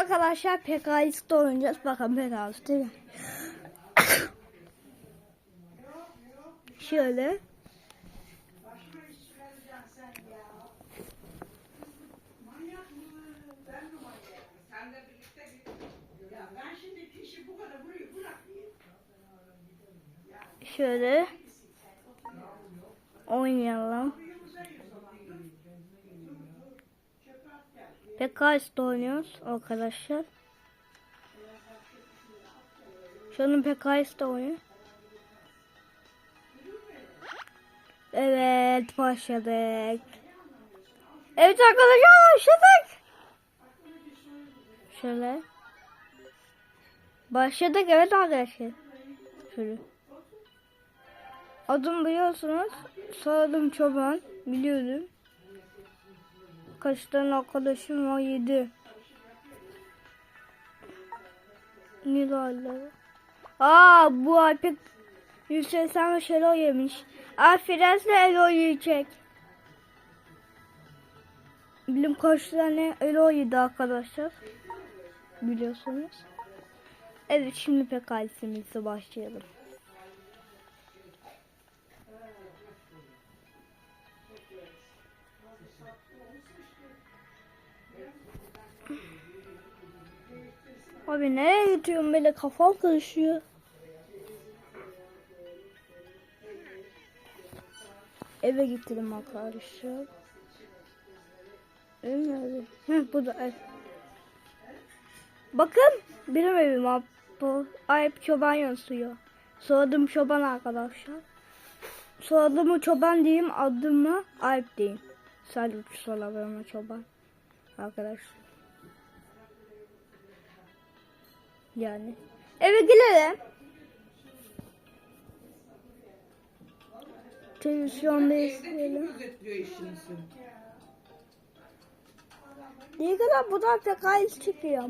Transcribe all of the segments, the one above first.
arkadaşlar PKX'de oynayacağız. Bakın PKX değil mi? Şöyle. Şöyle. Oynayalım. PKX'de oynuyoruz arkadaşlar. Şu an PKX'de oynuyor. Evet başladık. Evet arkadaşlar başladık. Şöyle. Başladık evet arkadaşlar. Şöyle. Adım biliyorsunuz. Soyadım Çoban. Biliyordum. Kaç arkadaşım var? Yedi. Nilay'la. Aa bu Alpek 180 Şelo yemiş. Aa Firaz'la Elo yiyecek. Bilim kaç tane Elo yedi arkadaşlar. Biliyorsunuz. Evet şimdi PKS'imize başlayalım. Abi nereye gidiyorum böyle kafam karışıyor. Eve gittim arkadaşlar. Ev nerede? Heh, bu da ev. Bakın benim evim abi. Ayıp Çoban yazıyor. Soyadım Çoban arkadaşlar. Soyadımı Çoban diyeyim, adımı Ayıp diyeyim. Sadece soyadıma Çoban. Arkadaşlar. Yani. Eve girelim. Gözetliyor işinizi. Ne kadar bu da PKS çıkıyor.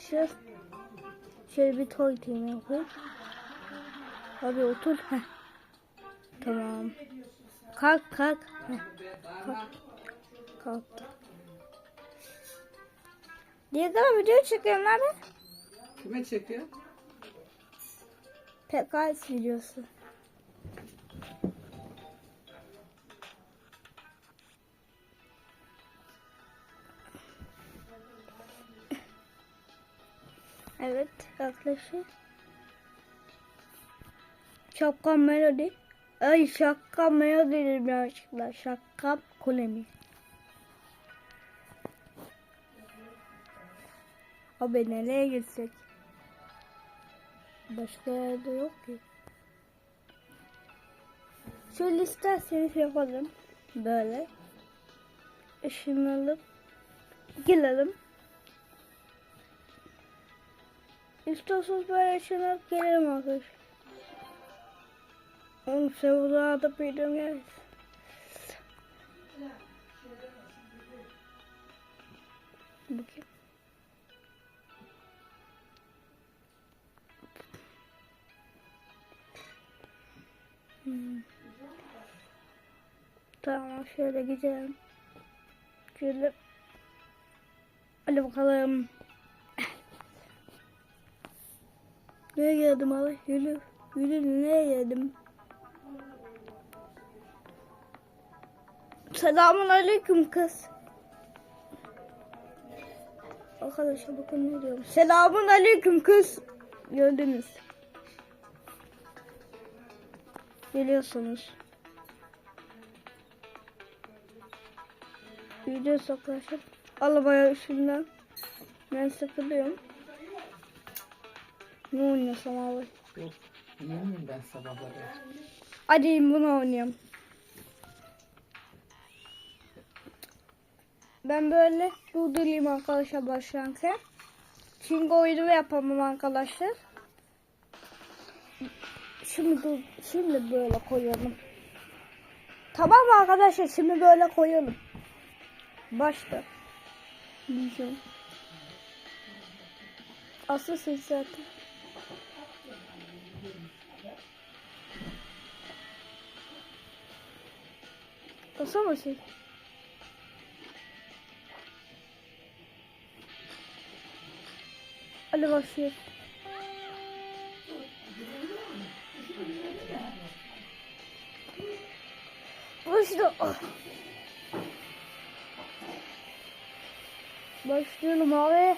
Şu şöyle bir toy team yapayım. Abi otur. Heh. Tamam. Kalk kalk. Heh. Kalk. Kalktı. Diye kadar video çekiyorum abi. Kime çekiyor? PKS videosu. Evet arkadaşlar. Şapkam melodi. Ay şapkam melodi dedim yanlışlıkla. Şapkam kulemi. Abi nereye gitsek? Başka yerde yok ki. Şöyle isterseniz yapalım. Böyle. Işınlanıp girelim. İstiyorsanız böyle ışınlanıp gelelim arkadaşlar. Oğlum sevdalarda büyüdüm yer. Bakayım. Hmm. Tamam şöyle gidelim. Şöyle. Hadi bakalım. Nereye geldim abi? Yürü. Yürü nereye geldim? Selamun aleyküm kız. Arkadaşlar bakın ne diyorum. Selamun aleyküm kız. Gördünüz. Geliyorsunuz. Video saklaşıp arabaya üstünden ben sıkılıyorum. Ne oynuyorsam abi? Yok. Yiyemem ben sabahları. Hadi bunu oynayayım. Ben böyle durdurayım arkadaşlar başlarken. Çünkü oyunu yapamam arkadaşlar. Şimdi dur, şimdi böyle koyalım. Tamam arkadaşlar? Şimdi böyle koyalım. Başta. Diyeceğim. Asıl ses zaten. Basamasın. Hadi başlıyoruz. Başla. Başlayalım abi.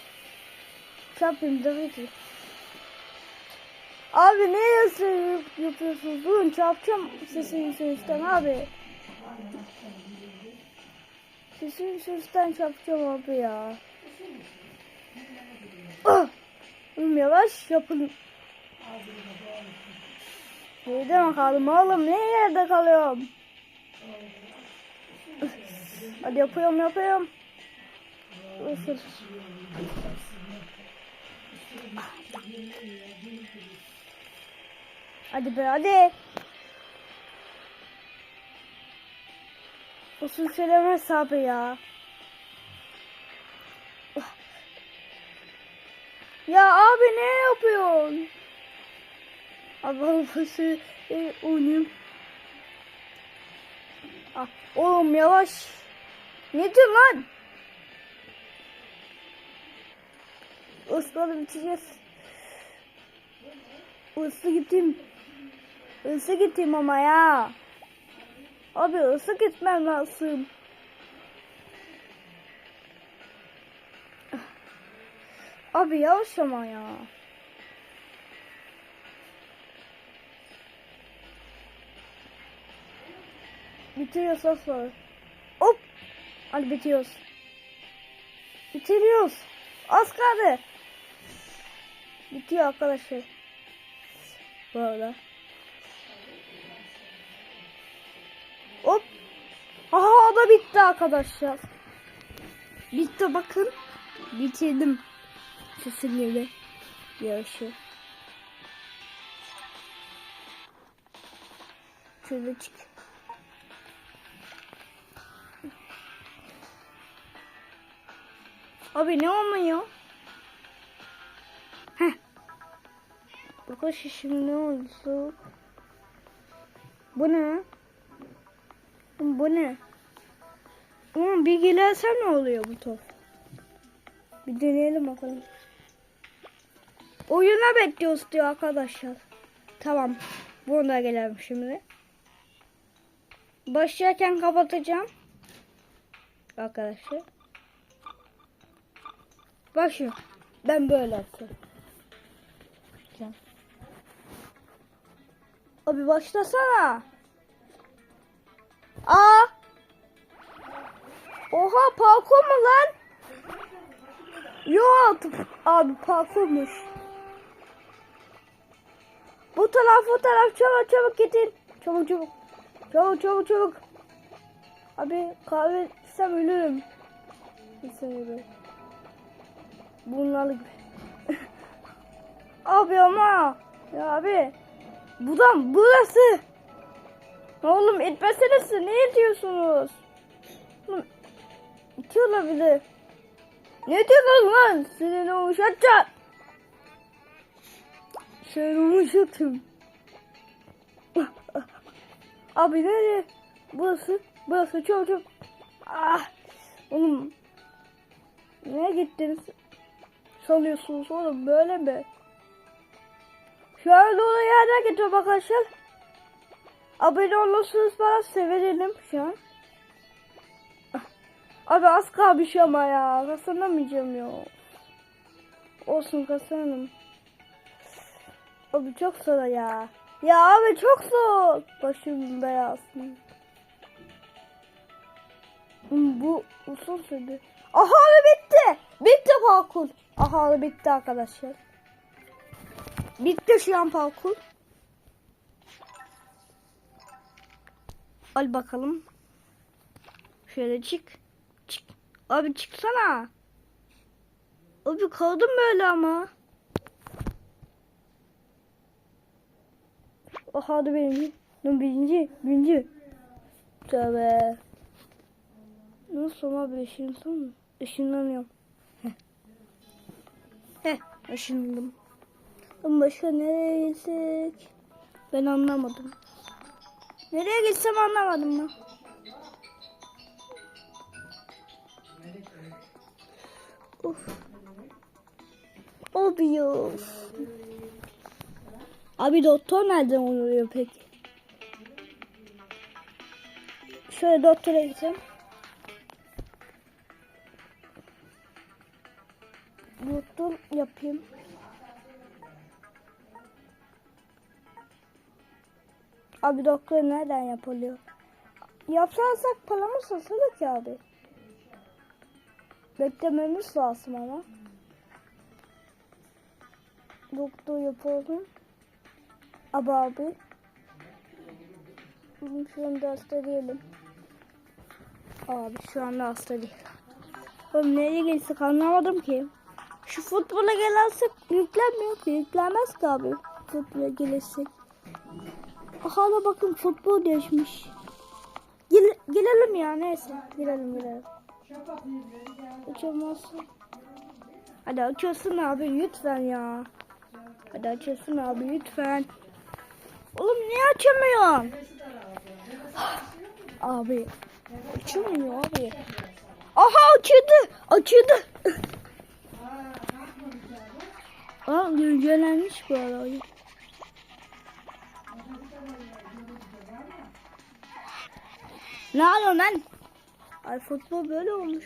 Çarpayım tabii ki. Abi ne yapıyorsunuz? Durun çarpacağım sesin sesten abi. Sesin sesten çarpacağım abi ya. Ah! Oğlum yavaş yapın. Nerede bakalım oğlum? Ne yerde kalıyorum? Hadi yapıyorum yapıyorum. Isır. Hadi be hadi. Usul söyleme hesabı ya. Ya abi ne yapıyorsun? Abi alfası e, oynayayım. Ah, oğlum yavaş. Ne diyorsun lan? Osman'ı bitireceğiz. Hızlı gittim. Hızlı gittim ama ya. Abi hızlı gitmem lazım. Abi yavaş ama ya. Bitiriyoruz asla. Hop. Hadi bitiyoruz. Bitiriyoruz. Az kaldı. Bitiyor arkadaşlar. Bu arada. Hop. Aha o da bitti arkadaşlar. Bitti bakın. Bitirdim. Sesimleri. Yarışı. Şöyle çık. Abi ne olmuyor? Arkadaşlar şimdi ne oldu? Bu ne? Bu ne? Ama bir gelirse ne oluyor bu top? Bir deneyelim bakalım. Oyuna bekliyoruz diyor arkadaşlar. Tamam. Bunu da gelelim şimdi. Başlarken kapatacağım. Arkadaşlar. Bak şu. Ben böyle yapıyorum. Abi başlasana. Aa. Oha parkur mu lan? Yok abi parkurmuş. Bu taraf bu taraf çabuk çabuk gidin. Çabuk çabuk. Çabuk çabuk çabuk. Abi kahve içsem ölürüm. Ölürüm. Bunlarla gibi. abi ama. Ya abi. Buradan burası. Oğlum etmeseniz ne ediyorsunuz? Oğlum, İtiyorlar bir. Ne diyorsun lan? Seni uşatacağım. Seni uşatayım. Abi nereye? Burası. Burası çok çok. Ah. Oğlum. Nereye gittiniz? Salıyorsunuz oğlum böyle mi? Şu an doğru yerden gidiyorum arkadaşlar. Abone olursanız bana sevinirim şu an. Abi az kalmış ama ya. Kazanamayacağım ya. Olsun kazanırım. Abi çok zor ya. Ya abi çok zor. Başım. Hmm, Bu uzun sürdü. Aha bitti. Bitti parkur. Aha bitti arkadaşlar. Bitti şu an parkur. Al bakalım. Şöyle çık. Çık. Abi çıksana. Abi kaldım böyle ama. Aha hadi birinci. Lan birinci. Birinci. Tövbe. Nasıl abi ışınsın? Işınlanıyorum. Heh. Heh ışınlandım. Ama başka nereye gitsek? Ben anlamadım. Nereye gitsem anlamadım ben. Of. Abi ya. Abi doktor nereden oluyor peki? Şöyle doktora gideceğim. Doktor yapayım. Abi doktor nereden yapılıyor? Yapsarsak paramız satılır ki abi. Beklememiz lazım ama. Doktor yapalım. Abi abi. Şu anda hasta değilim. Abi şu anda hasta değil. Oğlum nereye geçsek anlamadım ki. Şu futbola gelirsek yüklenmiyor ki. Yüklenmez ki abi. Futbola gelirsek. Hala bakın futbol geçmiş. Gel, gelelim ya neyse. Girelim girelim. Uçamazsın. Hadi açıyorsun abi lütfen ya. Hadi açıyorsun abi lütfen. Oğlum niye açamıyorsun? Abi. Açılmıyor abi. Aha açıldı. Açıldı. Aa güncellenmiş bu arada. Ne yapıyorsun lan? Ay futbol böyle olmuş.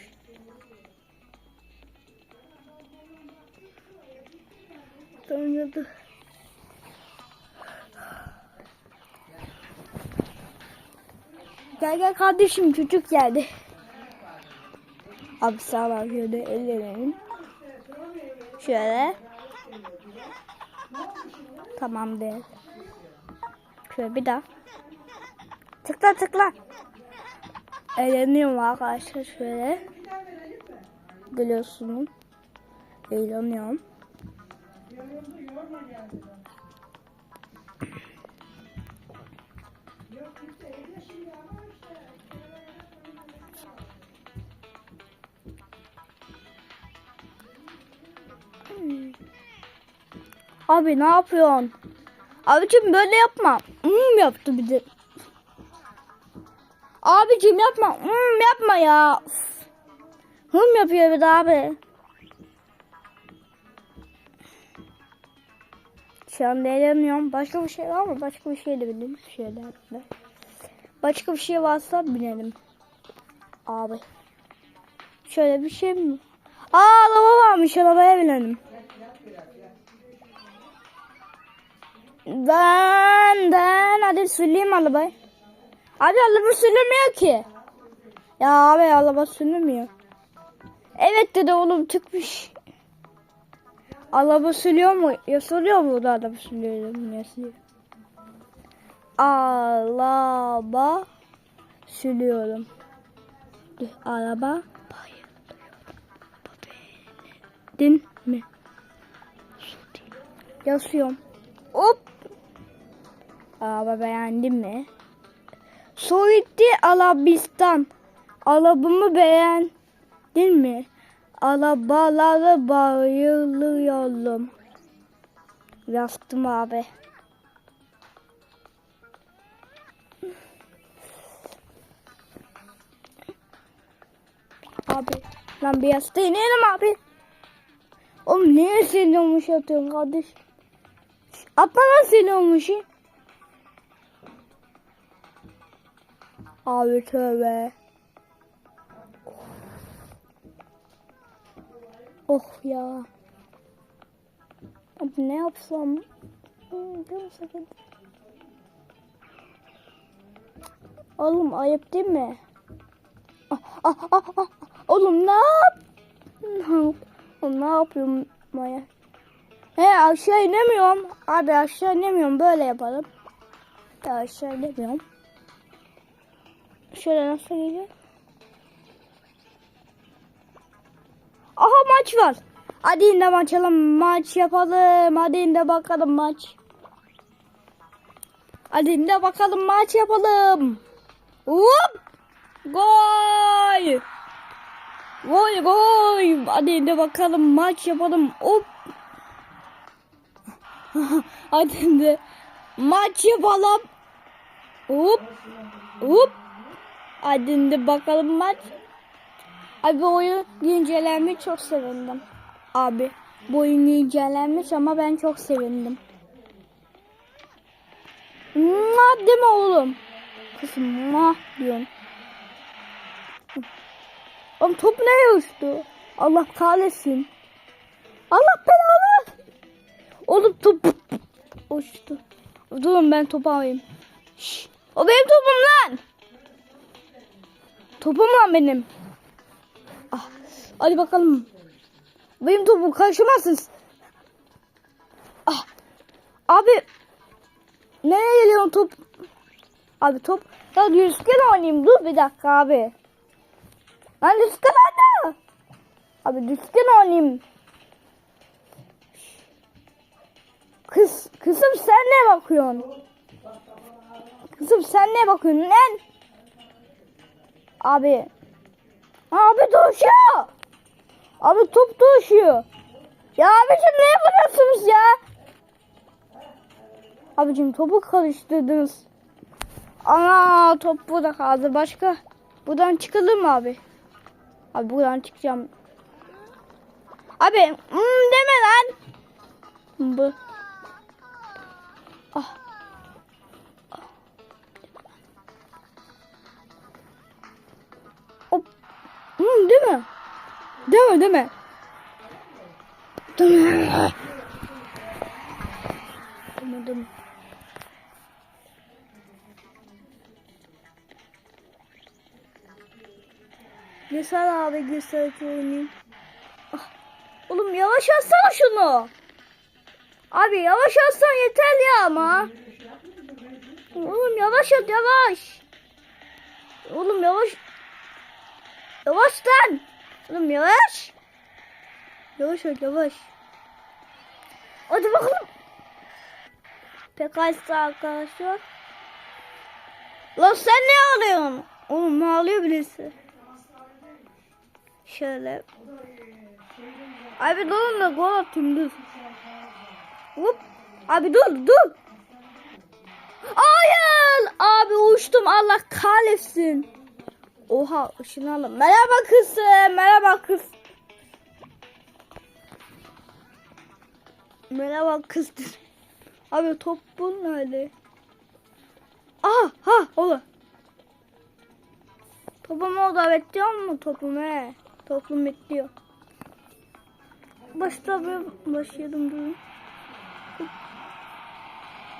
Oynadı. Gel gel kardeşim çocuk geldi. Abi ol şöyle ellerim. Şöyle. Tamam değil. Şöyle bir daha. Tıkla tıkla. Eğleniyorum arkadaşlar şöyle. Biliyorsunuz. Eğleniyorum. Hmm. Abi ne yapıyorsun? Abicim böyle yapma. Hmm yaptı bir de. Abicim yapma. Hmm yapma ya. Hım yapıyor bir de abi. Şu anda eğleniyorum. Başka bir şey var mı? Başka bir şey de binelim. Şöyle atla. Başka bir şey varsa binelim. Abi. Şöyle bir şey mi? Aa araba varmış. Arabaya binelim. Ben ben hadi süreyim arabayı. Abi araba sürülmüyor ki. Ya abi araba sürülmüyor. Evet dedi oğlum çıkmış. Araba sürüyor mu? Ya soruyor mu da araba sürüyor mu? Araba sürüyorum. Araba Din mi? Yazıyorum. Hop. Araba beğendin mi? Suudi Arabistan. Arabamı beğendin mi? Arabaları bayılıyorum. Yazdım abi. Abi lan bir yastığı inelim abi. Oğlum niye siliyormuş atıyorsun kardeş? Atma lan siliyormuş. Abi tövbe. Oh ya. Abi ne yapsam? Hmm, canım sıkıldı. Oğlum ayıp değil mi? Ah, ah, ah, ah. Oğlum ne yap? Ne yapıyorum Maya? He aşağı inemiyorum. Abi aşağı inemiyorum. Böyle yapalım. Ya aşağı inemiyorum. Şöyle nasıl geliyor? Aha maç var. Hadi inde maçalım. Maç yapalım. Hadi inde bakalım maç. Hadi inde bakalım maç yapalım. Hop! Gol! Gol gol! Hadi inde bakalım maç yapalım. Hop! Hadi inde maç yapalım. Hop! Hop! Hadi bakalım maç. Abi oyun güncellenmiş çok sevindim. Abi bu oyun güncellenmiş ama ben çok sevindim. Mua deme oğlum. Kızım mua diyorsun. Oğlum top nereye uçtu? Allah kahretsin. Allah belanı. Oğlum top uçtu. Durun ben topu alayım. Şş, o benim topum lan. Topum lan benim. Ah, hadi bakalım. Benim topum karşımasız. Ah, abi. Nereye geliyor top? Abi top. Ya yüzgen oynayayım. Dur bir dakika abi. Lan yüzgen oyna. Abi yüzgen oynayayım. Kız, kızım sen ne bakıyorsun? Kızım sen ne bakıyorsun lan? Abi. Abi doşuyor. Abi top doşuyor. Ya abicim ne yapıyorsunuz ya? Abicim topu karıştırdınız. Ana top burada kaldı. Başka? Buradan çıkılır mı abi? Abi buradan çıkacağım. Abi hmm, deme lan. Bu. Ah. Hmm, değil mi? Değil mi? Değil mi? Değil mi? Anladım. Güzel abi güzel oynayayım. Ah. Oğlum yavaş atsana şunu. Abi yavaş atsan yeter ya ama. Oğlum yavaş at yavaş. Oğlum yavaş. Yavaş lan. Oğlum yavaş. Yavaş at yavaş. Hadi bakalım. Pekala arkadaşlar. Lan sen ne ağlıyorsun? Oğlum ne ağlıyor birisi? Şöyle. Abi durun da gol atayım dur. Hop. Abi dur dur. Hayır. Abi uçtum Allah kahretsin. Oha ışınlandım. Merhaba kızım. Merhaba kız. Merhaba kız. Abi top bu nerede? Aha ha ola. Topum orada bekliyor mu topum he? Topum bekliyor. Başta bir başladım durun.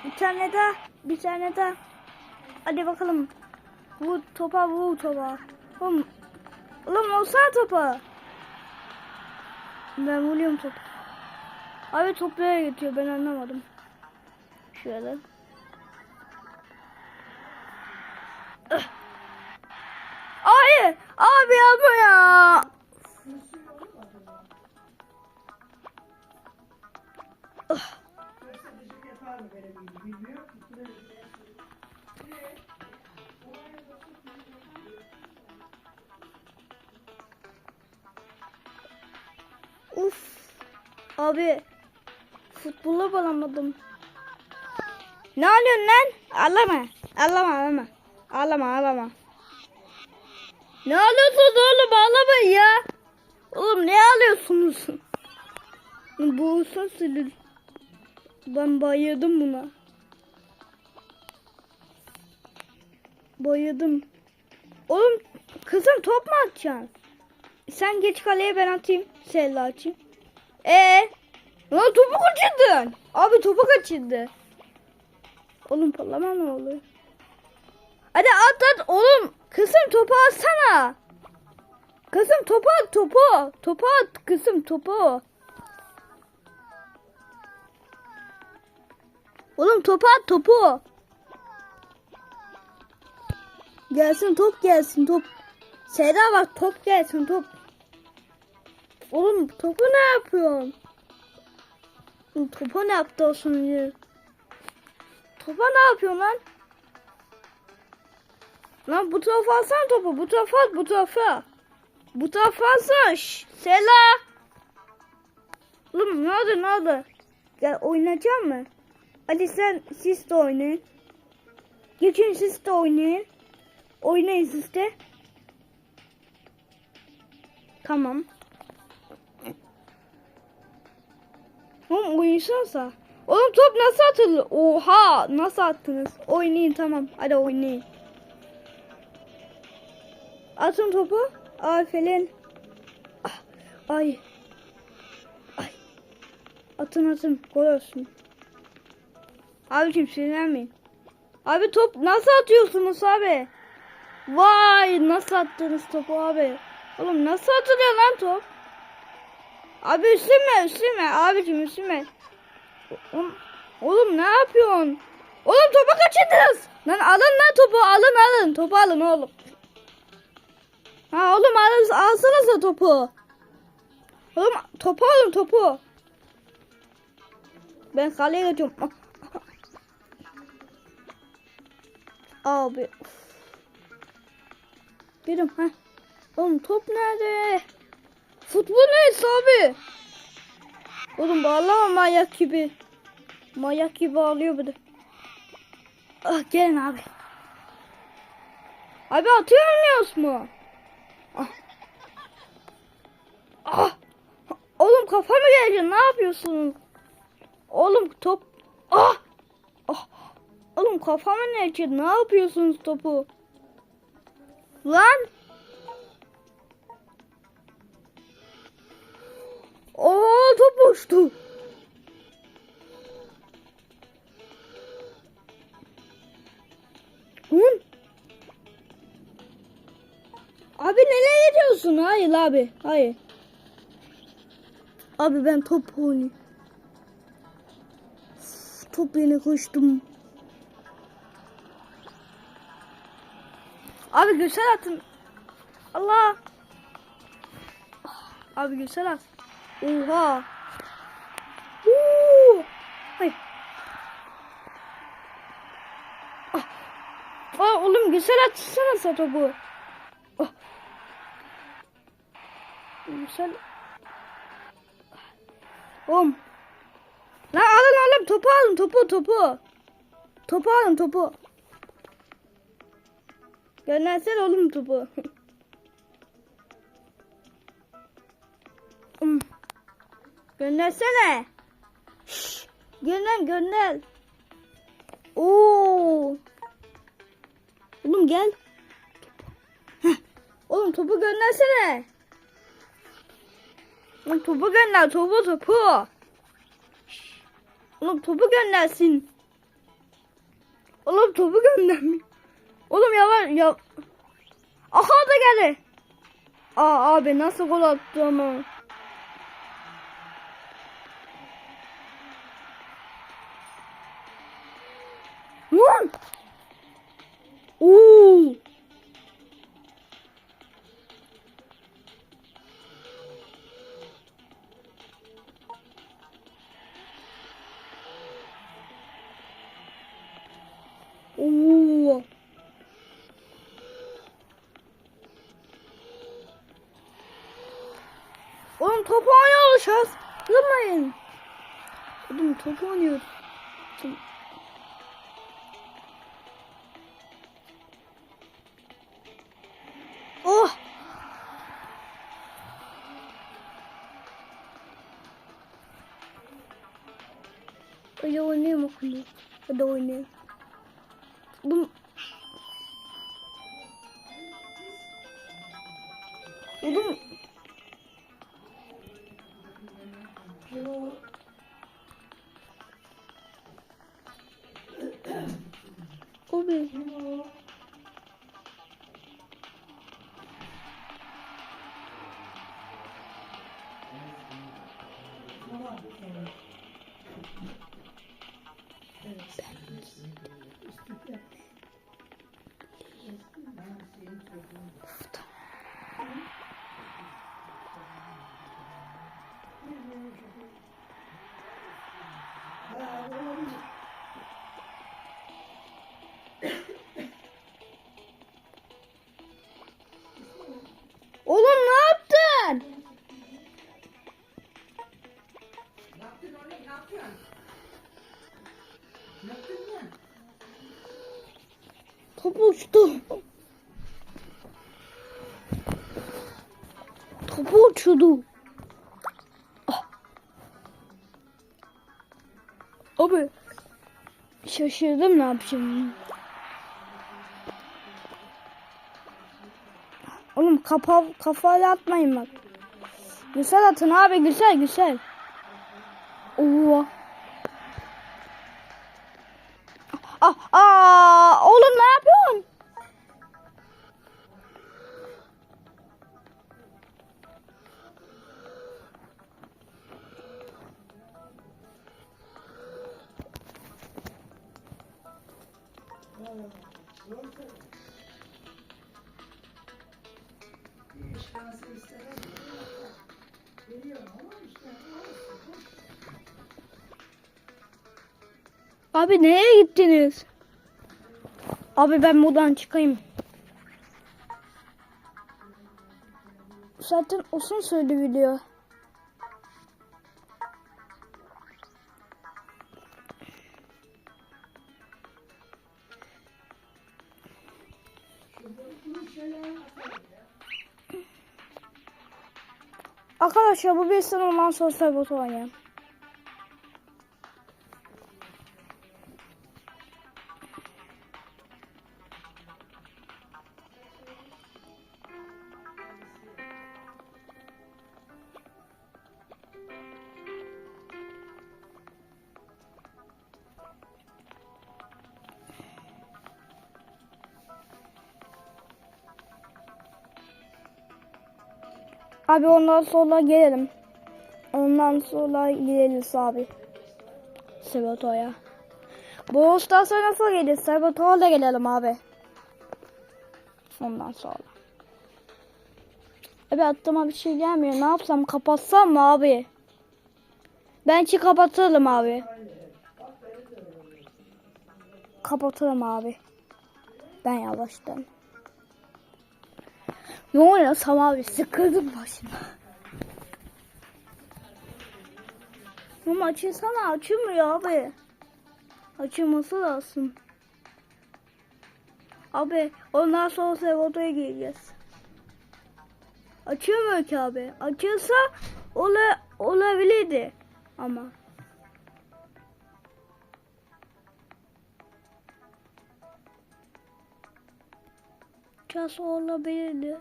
Bir tane daha, bir tane daha. Hadi bakalım. Vur topa, vur topa. Oğlum, oğlum olsana topa. Ben vuruyorum topu. Abi top nereye gidiyor ben anlamadım. Şöyle. Ah. Hayır, abi yapma ya. Abi futbola balamadım. Ne alıyorsun lan? Ağlama. Ağlama ağlama. Ağlama ağlama. Ne alıyorsunuz oğlum ağlamayın ya. Oğlum ne alıyorsunuz? Boğulsa silir. Ben bayıldım buna. Bayıldım. Oğlum kızım top mu atacaksın? Sen geç kaleye ben atayım. Sella açayım. Ee, Lan topu kaçırdın. Abi topu kaçırdı. Oğlum parlama ne oluyor? Hadi at at oğlum. Kızım topu atsana. Kızım topu at topu. Topu at kızım topu. Oğlum topu at topu. Gelsin top gelsin top. Seda bak top gelsin top. Oğlum topu ne yapıyorsun? Topa ne yaptı olsun diye. Topa ne yapıyorsun lan? Lan bu tarafa alsana topu. Bu tarafa at bu tarafa. Bu tarafa alsana. Şşş. Sela. Oğlum ne oldu ne oldu? Gel oynayacak mı? Hadi sen siz de oynayın. Geçin siz de oynayın. Oynayın siz de. Tamam. Oğlum oynasansa. Oğlum top nasıl atılır? Oha nasıl attınız? Oynayın tamam. Hadi oynayın. Atın topu. Aferin. Ah, Ay. Ay. Atın atın. Gol olsun. Abiciğim sinirlenmeyin. Abi top nasıl atıyorsunuz abi? Vay nasıl attınız topu abi? Oğlum nasıl atılıyor lan top? Abi üstüme üstüme abicim üstüme. Oğlum, oğlum ne yapıyorsun? Oğlum topu kaçırdınız. Lan alın lan topu alın alın. Topu alın oğlum. Ha oğlum alın, alsanıza topu. Oğlum topu alın topu. Ben kaleye gidiyorum. Abi. Gidim ha. Oğlum top nerede? Futbol neyse abi? Oğlum bağlama manyak gibi. Manyak gibi ağlıyor bir de. Ah gelin abi. Abi atıyor muyuz mu? Ah. Ah. Oğlum kafamı gelecek ne yapıyorsunuz? Oğlum top. Ah. Ah. Oğlum kafamı ne için? Ne yapıyorsunuz topu? Lan. Oo top uçtu. Hun. Abi nereye gidiyorsun? Hayır abi. Hayır. Abi ben top. Üf, Top yine koştum. Abi güzel atın. Allah. Abi güzel at. Oha. Huu. Ay. Ah. Aa, oğlum güzel atsana sen topu. Ah. Güzel. Oğlum. Lan alın alın topu alın topu topu. Topu alın topu. Göndersene oğlum topu. Hmm. Göndersene. Şşş. Gönder gönder. Oo. Oğlum gel. Heh. Oğlum topu göndersene. Oğlum topu gönder topu topu. Oğlum topu göndersin. Oğlum topu göndermiyor. Oğlum yavaş ya. Aha da geldi. Aa abi nasıl gol attı ama. Şaşırmayın. Oğlum top oynuyoruz. Oh! Hadi oynayayım okulu. Hadi oynayayım. Oğlum. Uçtu. Kapı uçurdu. Ah. Abi. Şaşırdım ne yapacağım. Oğlum kafa kafayla atmayın bak. Güzel atın abi güzel güzel. Oo. Ah, aa, oğlum ne yapıyorsun? Abi nereye gittiniz? Abi ben buradan çıkayım. Zaten uzun sürdü video. Arkadaşlar bu bir sınırman sosyal bot oynayalım. Abi ondan sonra gelelim. Ondan sonra gideriz abi. Sabotoya. Bu usta sonra nasıl geliriz? Sabotoya da gelelim abi. Ondan sonra. Abi aklıma bir şey gelmiyor. Ne yapsam kapatsam mı abi? Bence kapatalım abi. Kapatalım abi. Ben yavaştan. Ne oynasam abi sıkıldım başıma. Ama açılsana açılmıyor abi. Açılması lazım. Abi ondan sonra Sevoto'ya gireceğiz. Açılmıyor ki abi. Açılsa ola, olabilirdi. Ama. Açılsa olabilirdi.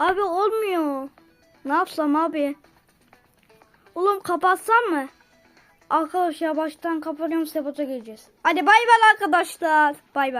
Abi olmuyor. Ne yapsam abi? Oğlum kapatsam mı? Arkadaşlar baştan kapatıyorum Sebot'a geleceğiz. Hadi bay bay arkadaşlar. Bay bay.